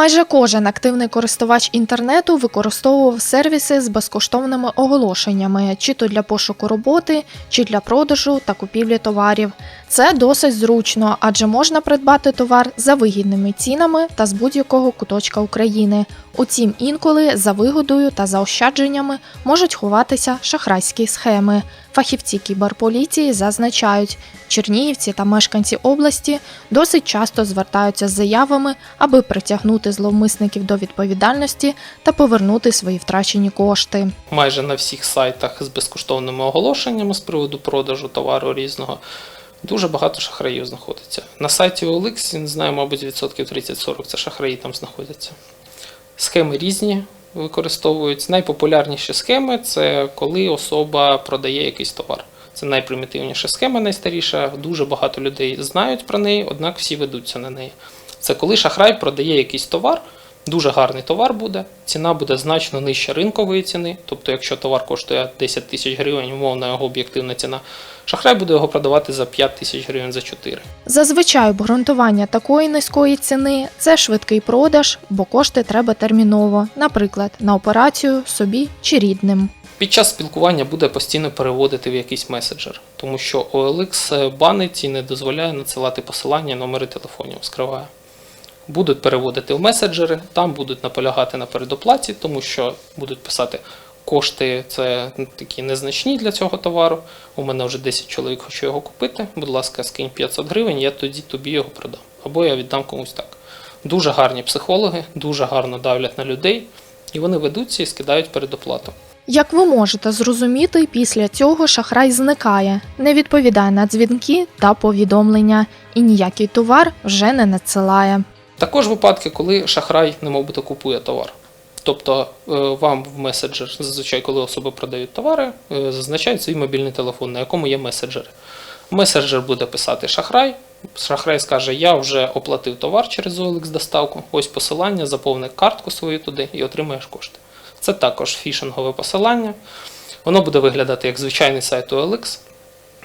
Майже кожен активний користувач інтернету використовував сервіси з безкоштовними оголошеннями, чи то для пошуку роботи, чи для продажу та купівлі товарів. Це досить зручно, адже можна придбати товар за вигідними цінами та з будь-якого куточка України. Утім, інколи за вигодою та заощадженнями можуть ховатися шахрайські схеми. Фахівці кіберполіції зазначають, чернігівці та мешканці області досить часто звертаються з заявами, аби притягнути зловмисників до відповідальності та повернути свої втрачені кошти. майже на всіх сайтах з безкоштовними оголошеннями з приводу продажу товару різного. Дуже багато шахраїв знаходиться. На сайті OLX, не знаю, мабуть, відсотків 30-40 це шахраї там знаходяться. Схеми різні використовують. Найпопулярніші схеми це коли особа продає якийсь товар. Це найпримітивніша схема, найстаріша. Дуже багато людей знають про неї, однак всі ведуться на неї. Це коли шахрай продає якийсь товар, дуже гарний товар буде, ціна буде значно нижча ринкової ціни. Тобто, якщо товар коштує 10 тисяч гривень, умовна його об'єктивна ціна, шахрай буде його продавати за 5 тисяч гривень за 4. Зазвичай обґрунтування такої низької ціни це швидкий продаж, бо кошти треба терміново, наприклад, на операцію собі чи рідним. Під час спілкування буде постійно переводити в якийсь меседжер, тому що OLX банить і не дозволяє надсилати посилання, номери телефонів, скриває. Будуть переводити в меседжери, там будуть наполягати на передоплаті, тому що будуть писати кошти це такі незначні для цього товару. У мене вже 10 чоловік хоче його купити. Будь ласка, скинь 500 гривень, я тоді тобі його продам. Або я віддам комусь так. Дуже гарні психологи, дуже гарно давлять на людей, і вони ведуться і скидають передоплату. Як ви можете зрозуміти, після цього шахрай зникає, не відповідає на дзвінки та повідомлення, і ніякий товар вже не надсилає. Також випадки, коли шахрай немовбито купує товар. Тобто е, вам в меседжер, зазвичай, коли особи продають товари, е, зазначають свій мобільний телефон, на якому є меседжери. Меседжер буде писати шахрай. Шахрай скаже: Я вже оплатив товар через OLX доставку. Ось посилання, заповни картку свою туди і отримаєш кошти. Це також фішингове посилання. Воно буде виглядати як звичайний сайт OLX.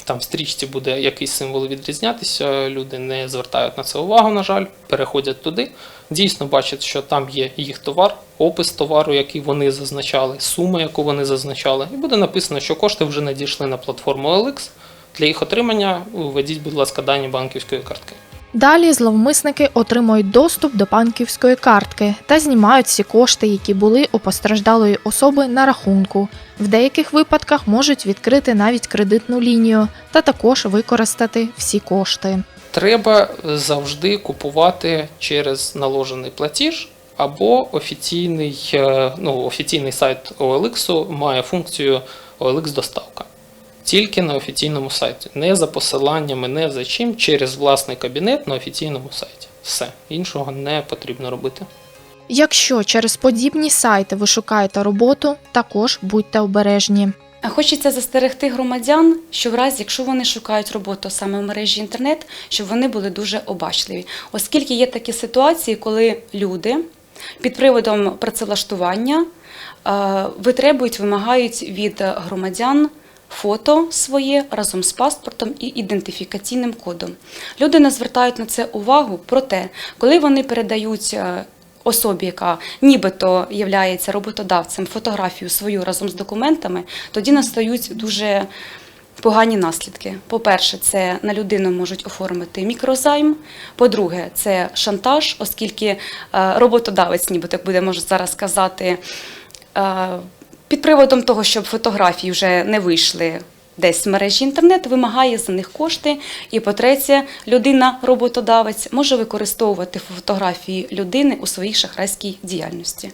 Там в стрічці буде якийсь символ відрізнятися, люди не звертають на це увагу, на жаль, переходять туди, дійсно бачать, що там є їх товар, опис товару, який вони зазначали, сума, яку вони зазначали, і буде написано, що кошти вже надійшли на платформу OLX. Для їх отримання введіть, будь ласка, дані банківської картки. Далі зловмисники отримують доступ до банківської картки та знімають всі кошти, які були у постраждалої особи на рахунку. В деяких випадках можуть відкрити навіть кредитну лінію та також використати всі кошти. Треба завжди купувати через наложений платіж. Або офіційний, е, ну, офіційний сайт OLX має функцію OLX доставка. Тільки на офіційному сайті, не за посиланнями, не за чим, через власний кабінет на офіційному сайті. Все, іншого не потрібно робити. Якщо через подібні сайти ви шукаєте роботу, також будьте обережні. Хочеться застерегти громадян, що в разі, якщо вони шукають роботу саме в мережі інтернет, щоб вони були дуже обачливі, оскільки є такі ситуації, коли люди під приводом працевлаштування витребують, вимагають від громадян. Фото своє разом з паспортом і ідентифікаційним кодом. Люди не звертають на це увагу, проте, коли вони передають е, особі, яка нібито є роботодавцем, фотографію свою разом з документами, тоді настають дуже погані наслідки. По-перше, це на людину можуть оформити мікрозайм. По-друге, це шантаж, оскільки е, роботодавець, нібито як буде можу зараз сказати, е, під приводом того, щоб фотографії вже не вийшли. Десь в мережі інтернет вимагає за них кошти, і по-третє, людина-роботодавець може використовувати фотографії людини у своїй шахрайській діяльності.